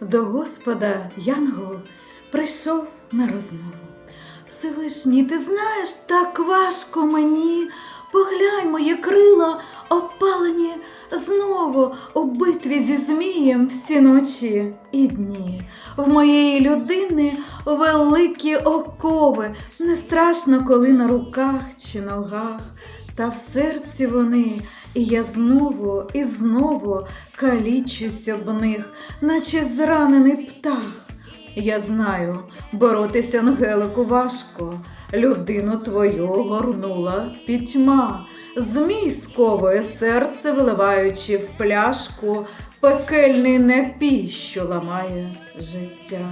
до Господа Янгол прийшов на розмову. Всевишній, ти знаєш, так важко мені. Поглянь, мої крила опалені знову у битві зі змієм всі ночі і дні. В моєї людини великі окови, не страшно, коли на руках чи ногах, та в серці вони, і я знову і знову калічусь об них, наче зранений птах. Я знаю, боротися Ангелику важко, людину твою горнула пітьма, змій сковує серце, виливаючи в пляшку. Пекельний напій, що ламає життя.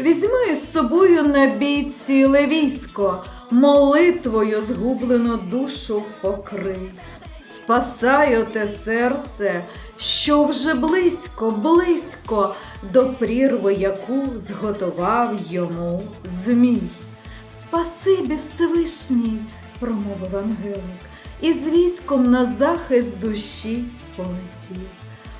Візьми з собою на бій ціле військо, молитвою згублену душу покрий. Спасаю те серце, що вже близько, близько до прірви, яку зготував йому змій. Спасибі Всевишній, промовив ангелик, і з військом на захист душі полетів.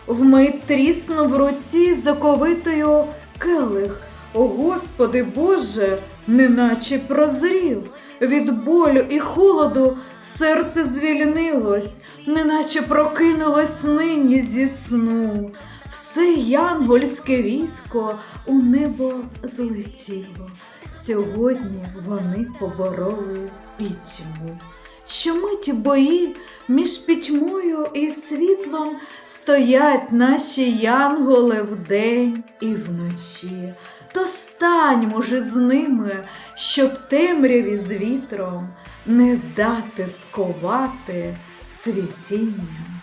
Вмить тріснув в руці заковитою келих. О Господи Боже, неначе прозрів. Від болю і холоду серце звільнилось, неначе прокинулось нині зі сну. Все янгольське військо у небо злетіло. Сьогодні вони побороли пітьму. Щомиті бої між пітьмою і світлом стоять наші янголи вдень і вночі. То станьмо же з ними, щоб темряві з вітром не дати сковати світіння